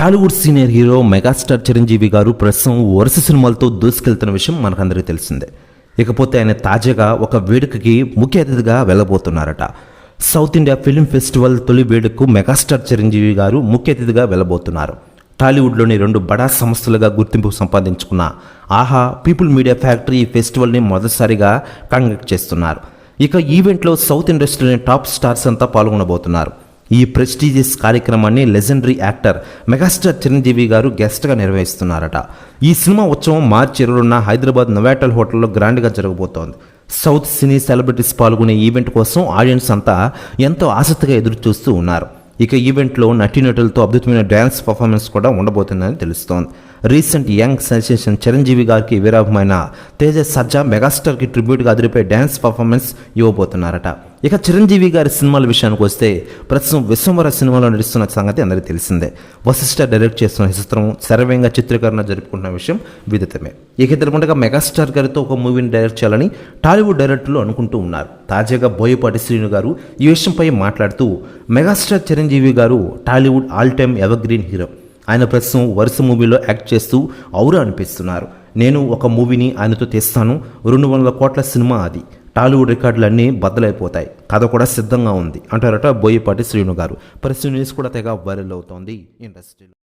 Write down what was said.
Tollywood senior hero megastar Chiranjeevi గారు ప్రస్తుతం వరుస సినిమాలతో దూసుకెళ్తున్న విషయం మనకందరికీ తెలిసిందే. ఇకపోతే ఆయన తాజాగా ఒక వేడుకకి ముఖ్య అతిథిగా వెళ్ళబోతున్నారట. సౌత్ ఇండియా ఫిల్మ్ ఫెస్టివల్ తొలి వేడుకకు మెగాస్టార్ చిరంజీవి గారు ముఖ్య అతిథిగా వెళ్ళబోతున్నారు. టాలీవుడ్లోని రెండు బడా సంస్థలుగా గుర్తింపు సంపాదించుకున్న ఆహా పీపుల్ మీడియా ఫ్యాక్టరీ ఈ ఫెస్టివల్ని మొదటిసారిగా కండక్ట్ చేస్తున్నారు. ఇక ఈవెంట్లో సౌత్ ఇండస్ట్రీలోని టాప్ స్టార్స్ అంతా పాల్గొనబోతున్నారు. ఈ ప్రెస్టీజియస్ కార్యక్రమాన్ని లెజెండరీ యాక్టర్ మెగాస్టార్ చిరంజీవి గారు గెస్ట్గా నిర్వహిస్తున్నారట. ఈ సినిమా ఉత్సవం మార్చి ఇరవైన హైదరాబాద్ నొవాటల్ హోటల్లో గ్రాండ్గా జరగబోతోంది. సౌత్ సినీ సెలబ్రిటీస్ పాల్గొనే ఈవెంట్ కోసం ఆడియన్స్ అంతా ఎంతో ఆసక్తిగా ఎదురు చూస్తూ ఉన్నారు. ఇక ఈవెంట్లో నటీనటులతో అద్భుతమైన డ్యాన్స్ పర్ఫార్మెన్స్ కూడా ఉండబోతుందని తెలుస్తోంది. రీసెంట్ యంగ్ సెన్సేషన్ చిరంజీవి గారికి వీరాభమైన తేజ సజ్జా మెగాస్టార్కి ట్రిబ్యూట్గా అదిరిపోయే డ్యాన్స్ పర్ఫార్మెన్స్ ఇవ్వబోతున్నారట. ఇక చిరంజీవి గారి సినిమాల విషయానికి వస్తే ప్రస్తుతం విశ్వంవర సినిమాలో నడుస్తున్న సంగతి అందరికీ తెలిసిందే. వశిష్ఠ డైరెక్ట్ చేస్తున్న చిత్రం శరవేగంగా చిత్రీకరణ జరుపుకుంటున్న విషయం విదితమే. ఇక తెలుపుండగా మెగాస్టార్ గారితో ఒక మూవీని డైరెక్ట్ చేయాలని టాలీవుడ్ డైరెక్టర్లు అనుకుంటూ ఉన్నారు. తాజాగా బోయపాటి శ్రీను గారు ఈ విషయంపై మాట్లాడుతూ మెగాస్టార్ చిరంజీవి గారు Tollywood all time evergreen hero. ఆయన ప్రస్తుతం వరుస మూవీలో యాక్ట్ చేస్తూ ఔరా అనిపిస్తున్నారు. నేను ఒక మూవీని ఆయనతో తెస్తాను. రెండు వందల కోట్ల సినిమా అది. టాలీవుడ్ రికార్డులన్నీ బద్దలైపోతాయి. కథ కూడా సిద్ధంగా ఉంది. అంటారట బోయపాటి శ్రీను గారు. పరిస్థితి న్యూస్ కూడా తెగ వైరల్ అవుతోంది. ఇండస్ట్రీలో